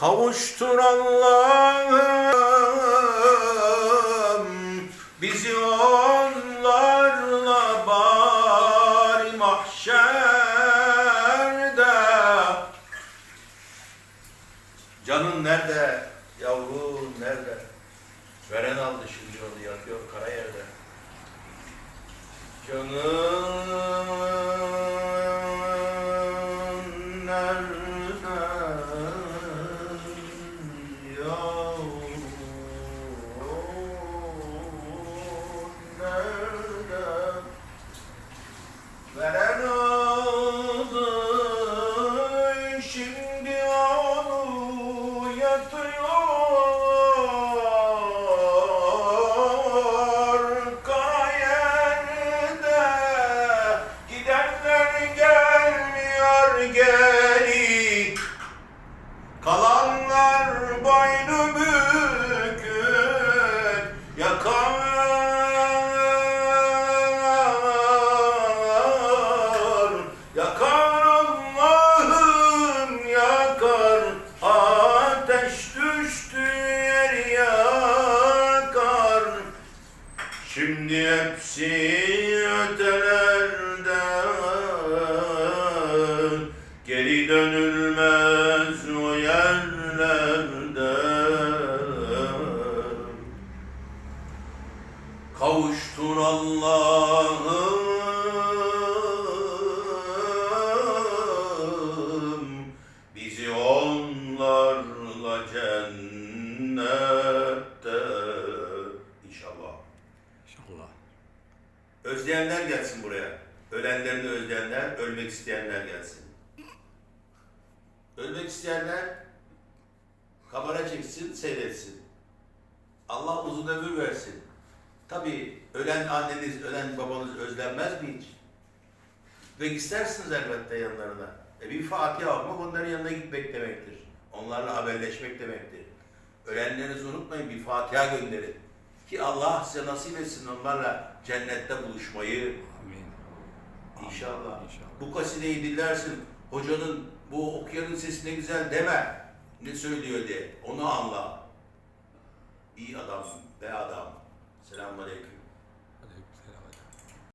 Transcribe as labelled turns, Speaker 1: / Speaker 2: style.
Speaker 1: Kavuştur Allah'ım bizi onlarla bari mahşerde. Canın nerede? Yavrum nerede? Veren aldı şimdi onu yatıyor kara yerde. Canın Veren aldı şimdi onu yatıyor. Kara yerde gidenler gelmiyor geri kalanlar hepsi ötelerde Geri dönülmez o yerlerde Kavuştur Allah'ım Özleyenler gelsin buraya. Ölenlerini özleyenler, ölmek isteyenler gelsin. Ölmek isteyenler kamera çeksin, seyretsin. Allah uzun ömür versin. Tabii ölen anneniz, ölen babanız özlenmez mi hiç? Ve istersiniz elbette yanlarına. E bir Fatiha okumak onların yanına gitmek demektir. Onlarla haberleşmek demektir. Ölenlerinizi unutmayın bir Fatiha gönderin. Ki Allah size nasip etsin onlarla cennette buluşmayı.
Speaker 2: Amin.
Speaker 1: İnşallah.
Speaker 2: İnşallah.
Speaker 1: Bu kasideyi dinlersin. Hocanın bu okuyanın sesi ne güzel deme. Ne söylüyor de. Onu anla. İyi adam, be adam. Selamun Aleyküm.